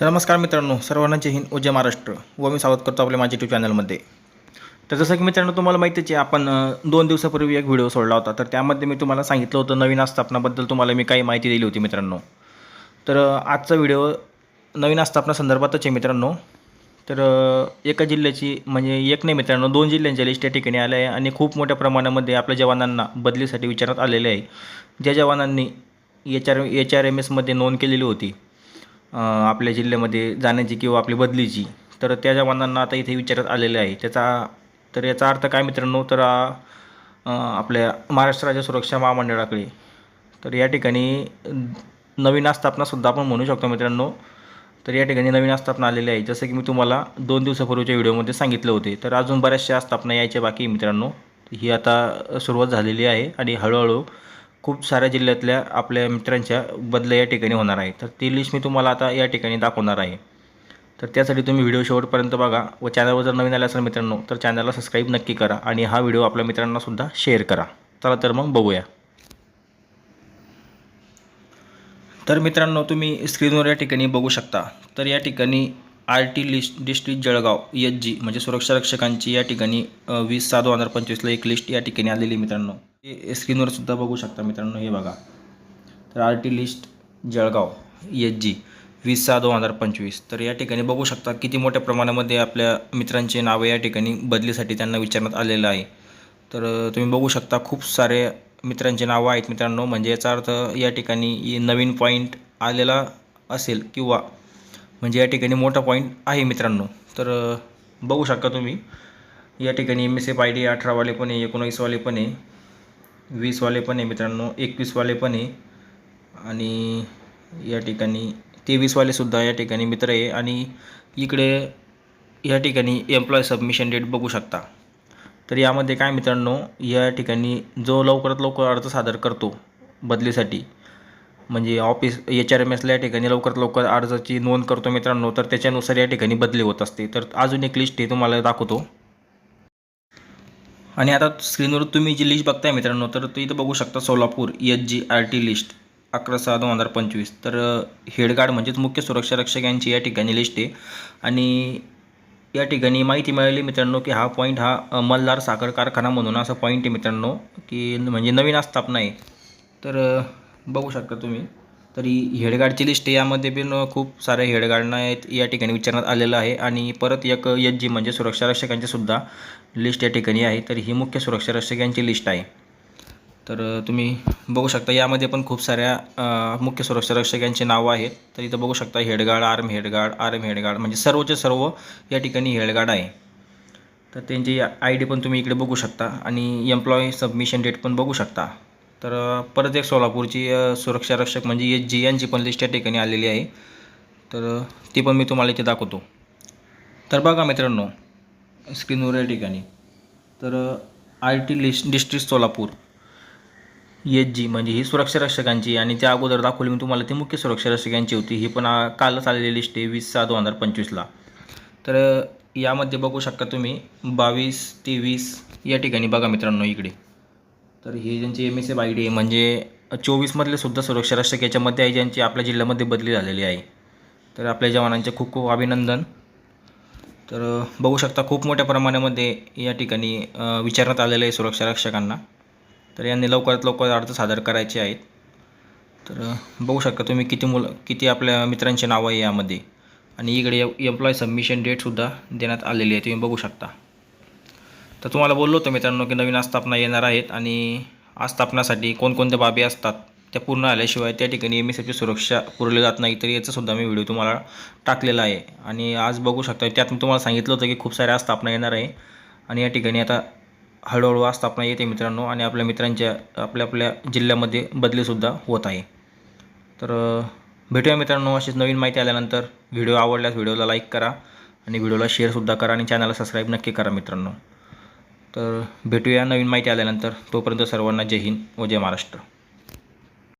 तर नमस्कार मित्रांनो. सर्वांना जय हिंद उजय जय महाराष्ट्र. व मी स्वागत करतो आपल्या माझ्या यूट्यूब चॅनलमध्ये तर जसं की मित्रांनो तुम्हाला माहितीच आहे आपण दोन दिवसापूर्वी एक व्हिडिओ सोडला होता. तर त्यामध्ये मी तुम्हाला सांगितलं होतं नवीन आस्थापनाबद्दल तुम्हाला मी काही माहिती दिली होती मित्रांनो. तर आजचा व्हिडिओ नवीन आस्थापना संदर्भातच आहे मित्रांनो. तर एका जिल्ह्याची म्हणजे एक नाही मित्रांनो दोन जिल्ह्यांच्या लिस्ट या ठिकाणी आल्या आहे आणि खूप मोठ्या प्रमाणामध्ये आपल्या जवानांना बदलीसाठी विचारण्यात आलेले आहे. ज्या जवानांनी H R H R M एसमध्ये नोंद केलेली होती आपल्या जिल्ह्यामध्ये जाण्याची किंवा आपली बदलीची तर त्या जवानांना आता इथे विचारत आलेले आहे. त्याचा तर याचा अर्थ काय मित्रांनो? तर आपल्या महाराष्ट्र राज्य सुरक्षा महामंडळाकडे तर या ठिकाणी नवीन आस्थापनासुद्धा आपण म्हणू शकतो मित्रांनो. तर या ठिकाणी नवीन आस्थापना आलेली आहे. जसं की मी तुम्हाला दोन दिवसापूर्वीच्या व्हिडिओमध्ये सांगितलं होते. तर अजून बऱ्याचशा आस्थापना यायच्या बाकी मित्रांनो. ही आता सुरुवात झालेली आहे आणि हळूहळू खूप साऱ्या जिल्ह्यातल्या आपल्या मित्रांच्या बदल्या या ठिकाणी होणार आहे. तर ती लिस्ट मी तुम्हाला आता या ठिकाणी दाखवणार आहे. तर त्यासाठी तुम्ही व्हिडिओ शेवटपर्यंत बघा व चॅनलवर जर नवीन आले असेल मित्रांनो तर चॅनलला सबस्क्राईब नक्की करा आणि हा व्हिडिओ आपल्या मित्रांनासुद्धा शेअर करा. चला तर मग बघूया. तर मित्रांनो तुम्ही स्क्रीनवर या ठिकाणी बघू शकता. तर या ठिकाणी R T list district Jalgaon H G म्हणजे सुरक्षा रक्षकांची या ठिकाणी वीस सहा दोन हजार पंचवीसला एक लिस्ट या ठिकाणी आलेली आहे मित्रांनो. हे स्क्रीनवर सुद्धा बघू शकता मित्रांनो हे बघा. तर R T list Jalgaon H G वीस सहा दोन हजार पंचवीस. तर या ठिकाणी बघू शकता किती मोठ्या प्रमाणामध्ये आपल्या मित्रांचे नावं या ठिकाणी बदलीसाठी त्यांना विचारण्यात आलेलं आहे. तर तुम्ही बघू शकता खूप सारे मित्रांचे नावं आहेत मित्रांनो. म्हणजे याचा अर्थ या ठिकाणी नवीन पॉईंट आलेला असेल किंवा म्हणजे या ठिकाणी मोठा पॉईंट आहे मित्रांनो. तर बघू शकता तुम्ही. या ठिकाणी M S F I D अठरावाले पण आहे एकोणवीसवाले पण आहे. वीसवाले पण आहे मित्रांनो एकवीसवाले पण आहे. आणि या ठिकाणी तेवीसवालेसुद्धा या ठिकाणी मित्र आहे. आणि इकडे या ठिकाणी एम्प्लॉय सबमिशन डेट बघू शकता. तर यामध्ये काय मित्रांनो या ठिकाणी जो लवकरात लवकर अर्ज सादर करतो बदलीसाठी म्हणजे ऑफिस एच आर एम एसला या ठिकाणी लवकरात लवकर अर्जाची नोंद करतो मित्रांनो तर त्याच्यानुसार या ठिकाणी बदली होत असते. तर अजून एक लिस्ट आहे तुम्हाला दाखवतो. आणि आता स्क्रीनवर तुम्ही जी लिस्ट बघताय मित्रांनो तर तुम्ही इथं बघू शकता Solapur H G R T list अकरा सहा दोन हजार पंचवीस. तर हेडगार्ड म्हणजेच मुख्य सुरक्षा रक्षक यांची या ठिकाणी लिस्ट आहे. आणि या ठिकाणी माहिती मिळाली मित्रांनो की हा पॉईंट हा अ, मल्हार साखर कारखाना म्हणून असा पॉईंट आहे मित्रांनो की म्हणजे नवीन आस्थापना आहे. तर बघू शकता तुम्ही. तरी हेडगार्डची लिस्ट यामध्ये पण खूप साऱ्या हेडगार्डना आहेत या ठिकाणी विचारण्यात आलेलं आहे. आणि परत एक एच जी म्हणजे सुरक्षा रक्षकांची सुद्धा लिस्ट या ठिकाणी आहे. तर ही मुख्य सुरक्षा रक्षकांची लिस्ट आहे. तर तुम्ही बघू शकता यामध्ये पण खूप साऱ्या मुख्य सुरक्षा रक्षकांची नावं आहेत. तर इथं बघू शकता head guard arm head guard arm head guard म्हणजे सर्वचे सर्व या ठिकाणी हेडगार्ड आहे. तर त्यांची आय डी पण तुम्ही इकडे बघू शकता आणि एम्प्लॉई सबमिशन डेट पण बघू शकता. तर परत एक सोलापूरची सुरक्षा रक्षक म्हणजे एच जी यांची पण लिस्ट या ठिकाणी आलेली आहे. तर ती पण मी तुम्हाला इथे दाखवतो. तर बघा मित्रांनो स्क्रीनवर या ठिकाणी. तर I T list district Solapur. H G म्हणजे ही सुरक्षा रक्षकांची आणि त्या अगोदर दाखवली मी तुम्हाला ती मुख्य सुरक्षा रक्षकांची होती. ही पण कालच आलेली लिस्ट आहे वीस सहा दोन हजार पंचवीसला. तर यामध्ये बघू शकता तुम्ही बावीस तेवीस या ठिकाणी बघा मित्रांनो इकडे. तर हे ज्यांची M S F I D आहे म्हणजे चोवीसमधले सुद्धा सुरक्षा रक्षक याच्यामध्ये आहे ज्यांची आपल्या जिल्ह्यामध्ये बदली झालेली आहे. तर आपल्या जवानांचे खूप खूप अभिनंदन. तर बघू शकता खूप मोठ्या प्रमाणामध्ये या ठिकाणी विचारण्यात आलेलं आहे सुरक्षा रक्षकांना. तर यांनी लवकरात लवकर अर्ज सादर करायचे आहेत. तर बघू शकता तुम्ही किती मुलं किती आपल्या मित्रांची नावं आहे यामध्ये. आणि इकडे एम्प्लॉय सबमिशन डेटसुद्धा देण्यात आलेली आहे तुम्ही बघू शकता. तर तुम्हाला बोललो होतो मित्रांनो की नवीन आस्थापना येणार आहेत आणि आस्थापनासाठी कोणकोणत्या बाबी असतात त्या पूर्ण आल्याशिवाय त्या ठिकाणी एम एस एफची सुरक्षा पुरवली जात नाही तर याचासुद्धा मी व्हिडिओ तुम्हाला टाकलेला आहे. आणि आज बघू शकता त्यात मी तुम्हाला सांगितलं होतं की खूप साऱ्या आस्थापना येणार आहे. आणि या ठिकाणी आता हळूहळू आस्थापना येते मित्रांनो आणि आपल्या मित्रांच्या आपल्या आपल्या जिल्ह्यामध्ये बदलीसुद्धा होत आहे. तर भेटूया मित्रांनो अशीच नवीन माहिती आल्यानंतर. व्हिडिओ आवडल्यास व्हिडिओला लाईक करा आणि व्हिडिओला शेअरसुद्धा करा आणि चॅनलला सबस्क्राईब नक्की करा मित्रांनो. तर भेटूया नवीन माहिती आल्यानंतर. तोपर्यंत सर्वांना जय हिंद व जय महाराष्ट्र.